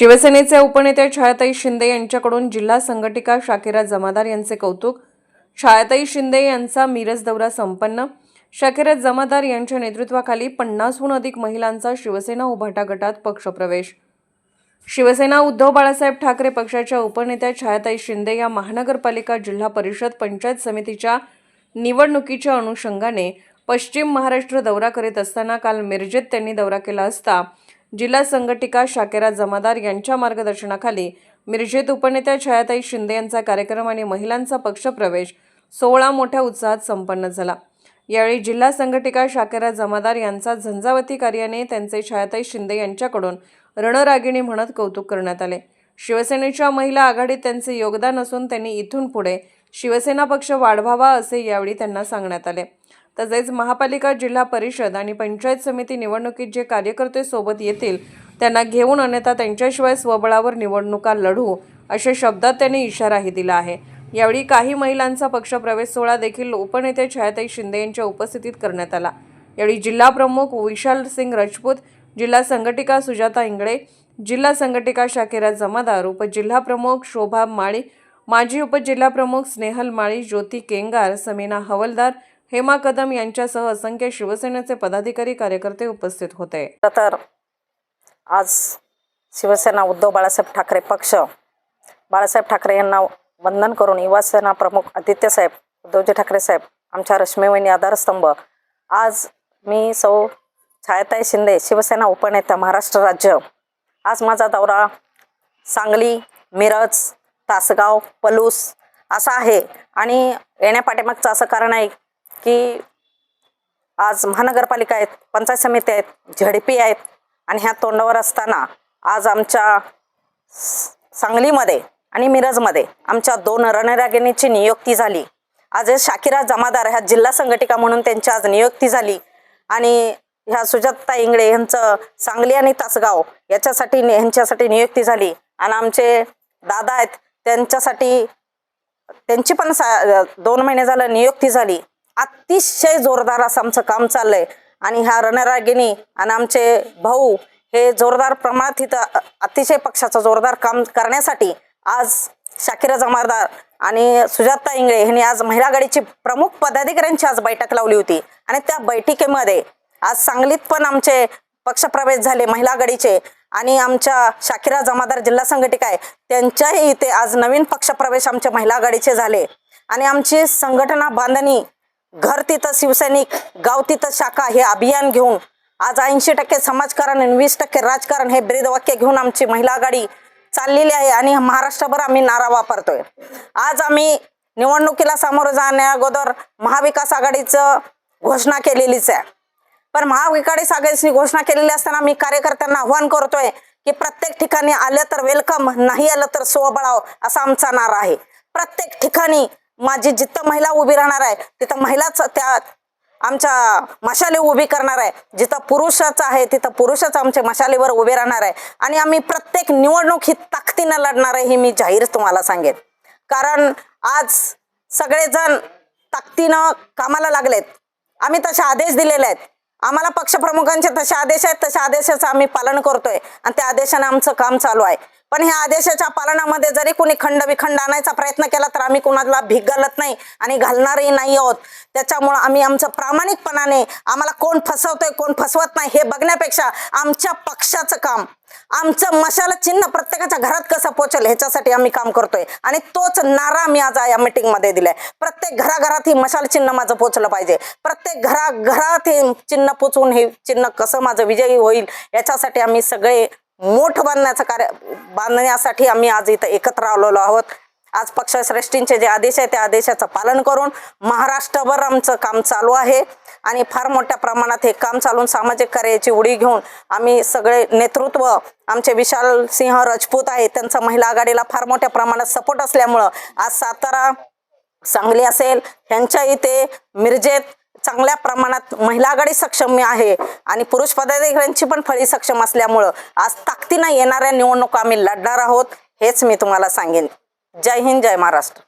शिवसेनेचे उपनेते छायाताई शिंदे यांच्याकडून जिल्हा संघटिका शाकिरा जमादार यांचे कौतुक छायाताई शिंदे यांचा मिरज दौरा संपन्न शाकिरा जमादार यांच्या नेतृत्वाखाली पन्नासहून अधिक महिलांचा शिवसेना उभाटा गटात पक्षप्रवेश. शिवसेना उद्धव बाळासाहेब ठाकरे पक्षाच्या उपनेत्या छायाताई शिंदे या महानगरपालिका जिल्हा परिषद पंचायत समितीच्या निवडणुकीच्या अनुषंगाने पश्चिम महाराष्ट्र दौरा करीत असताना काल मिरजेत त्यांनी दौरा केला असता जिल्हा संघटिका शाकेरा जमादार यांच्या मार्गदर्शनाखाली मिरजेत उपनेत्या छायाताई शिंदे यांचा कार्यक्रम आणि महिलांचा पक्षप्रवेश सोहळा मोठ्या उत्साहात संपन्न झाला. यावेळी जिल्हा संघटिका शाकेरा जमादार यांचा झंझावती कार्याने त्यांचे छायाताई शिंदे यांच्याकडून रणरागिणी म्हणत कौतुक करण्यात आले. शिवसेनेच्या महिला आघाडीत त्यांचे योगदान असून त्यांनी इथून पुढे शिवसेना पक्ष वाढवावा असे यावेळी त्यांना सांगण्यात आले. तसेच महापालिका जिल्हा परिषद आणि पंचायत समिती निवडणुकीत जे कार्यकर्ते सोबत येतील त्यांना घेऊन अन्यथा त्यांच्याशिवाय स्वबळावर निवडणुका लढू अशा शब्दात त्यांनी इशाराही दिला आहे. यावेळी काही महिलांचा पक्षप्रवेश सोहळा देखील उपनेते छायाताई शिंदे यांच्या उपस्थितीत करण्यात आला. यावेळी जिल्हा प्रमुख विशाल सिंग राजपूत जिल्हा संघटिका सुजाता इंगळे जिल्हा संघटिका शाकिरा जमादार उपजिल्हा प्रमुख शोभा माळी माजी उपजिल्हा प्रमुख स्नेहल माळी ज्योती केंगार समीना हवलदार हेमा कदम यांच्यासह असंख्य शिवसेनेचे पदाधिकारी कार्यकर्ते उपस्थित होते. तर आज शिवसेना उद्धव बाळासाहेब ठाकरे पक्ष बाळासाहेब ठाकरे यांना वंदन करून युवासेना प्रमुख आदित्यसाहेब उद्धवजी ठाकरे साहेब आमच्या रश्मीवहिनी आधारस्तंभ. आज मी सौ छायाताई शिंदे शिवसेना उपनेत्या महाराष्ट्र राज्य. आज माझा दौरा सांगली मिरज तासगाव पलूस असा आहे. आणि येण्यापाठीमागचं असं कारण आहे की आज महानगरपालिका आहेत पंचायत समिती आहेत झडपी आहेत आणि ह्या तोंडावर असताना आज आमच्या सांगलीमध्ये आणि मिरजमध्ये आमच्या दोन रणरागिणीची नियुक्ती झाली. आज शाकिरा जमादार ह्या जिल्हा संघटिका म्हणून त्यांची आज नियुक्ती झाली आणि ह्या सुजाता इंगळे यांचं सांगली आणि तासगाव याच्यासाठी नि- ह्यांच्यासाठी नियुक्ती झाली. आणि आमचे दादा आहेत त्यांच्यासाठी त्यांची पण सा दोन महिने झालं नियुक्ती झाली. अतिशय जोरदार असं आमचं काम चाललंय. आणि ह्या रणरागिणी आणि आमचे भाऊ हे जोरदार प्रमाणात इथं अतिशय पक्षाचं जोरदार काम करण्यासाठी आज शाकिरा जमादार आणि सुजाता इंगळे यांनी आज महिला आघाडीची प्रमुख पदाधिकाऱ्यांची आज बैठक लावली होती. आणि त्या बैठकीमध्ये आज सांगलीत पण आमचे पक्षप्रवेश झाले महिला आघाडीचे. आणि आमच्या शाकिरा जमादार जिल्हा संघटिका आहे त्यांच्याही इथे आज नवीन पक्षप्रवेश आमच्या महिला आघाडीचे झाले. आणि आमची संघटना बांधणी घर तिथं शिवसैनिक गाव तिथं शाखा हे अभियान घेऊन आज ऐंशी टक्के समाजकारण आणि वीस टक्के राजकारण हे ब्रीदवाक्य घेऊन आमची महिला आघाडी चाललेली आहे आणि महाराष्ट्रभर आम्ही नारा वापरतोय. आज आम्ही निवडणुकीला सामोरं जाण्या अगोदर महाविकास आघाडीचं घोषणा केलेलीच आहे. पण महाविकास आघाडीची घोषणा केलेली असताना मी कार्यकर्त्यांना आव्हान करतोय की प्रत्येक ठिकाणी आलं तर वेलकम नाही आलं तर स्वबळाव असा आमचा नारा आहे. प्रत्येक ठिकाणी माझी जिथं महिला उभी राहणार आहे तिथं महिलाच त्या आमच्या मशाली उभी करणार आहे. जिथं पुरुषाचं आहे तिथं पुरुषच आमच्या मशालीवर उभे राहणार आहे. आणि आम्ही प्रत्येक निवडणूक ही ताकदीनं लढणार आहे ही मी जाहीर तुम्हाला सांगेन. कारण आज सगळेजण ताकदीनं कामाला लागलेत. आम्ही तसे आदेश दिलेले आहेत. आम्हाला पक्षप्रमुखांचे तसे आदेश आहेत तशा आदेशाचं आम्ही पालन करतोय. आणि त्या आदेशाने आमचं काम चालू आहे. पण ह्या आदेशाच्या पालनामध्ये जरी कोणी खंड विखंड आणायचा प्रयत्न केला तर आम्ही कुणाला भीक घालत नाही आणि घालणारही नाही आहोत. त्याच्यामुळं आम्ही आमचं प्रामाणिकपणाने आम्हाला कोण फसवतोय कोण फसवत नाही हे बघण्यापेक्षा आमच्या पक्षाचं काम आमचं मशाला चिन्ह प्रत्येकाच्या घरात कसं पोचेल ह्याच्यासाठी आम्ही काम करतोय. आणि तोच नारा आम्ही आज या मीटिंगमध्ये दिलाय. प्रत्येक घराघरात ही मशाल चिन्ह माझं पोचलं पाहिजे. प्रत्येक घराघरात हे चिन्ह पोचवून हे चिन्ह कसं माझं विजयी होईल याच्यासाठी आम्ही सगळे मोठ बांधण्याचं कार्य बांधण्यासाठी आम्ही आज इथं एकत्र आलेलो आहोत. आज पक्षश्रेष्ठींचे जे आदेश आहे त्या आदेशाचं पालन करून महाराष्ट्रभर आमचं काम चालू आहे. आणि फार मोठ्या प्रमाणात हे काम चालून सामाजिक कार्याची उडी घेऊन आम्ही सगळे नेतृत्व आमचे विशाल सिंह राजपूत आहे त्यांचा महिला आघाडीला फार मोठ्या प्रमाणात सपोर्ट असल्यामुळं आज सातारा सांगली असेल ह्यांच्या इथे मिरजेत चांगल्या प्रमाणात महिला आघाडी सक्षम आहे आणि पुरुष पदाधिकाऱ्यांची पण फळी सक्षम असल्यामुळं आज ताकदीनं येणाऱ्या निवडणुका आम्ही लढणार आहोत हेच मी तुम्हाला सांगेन. जय हिंद जय महाराष्ट्र.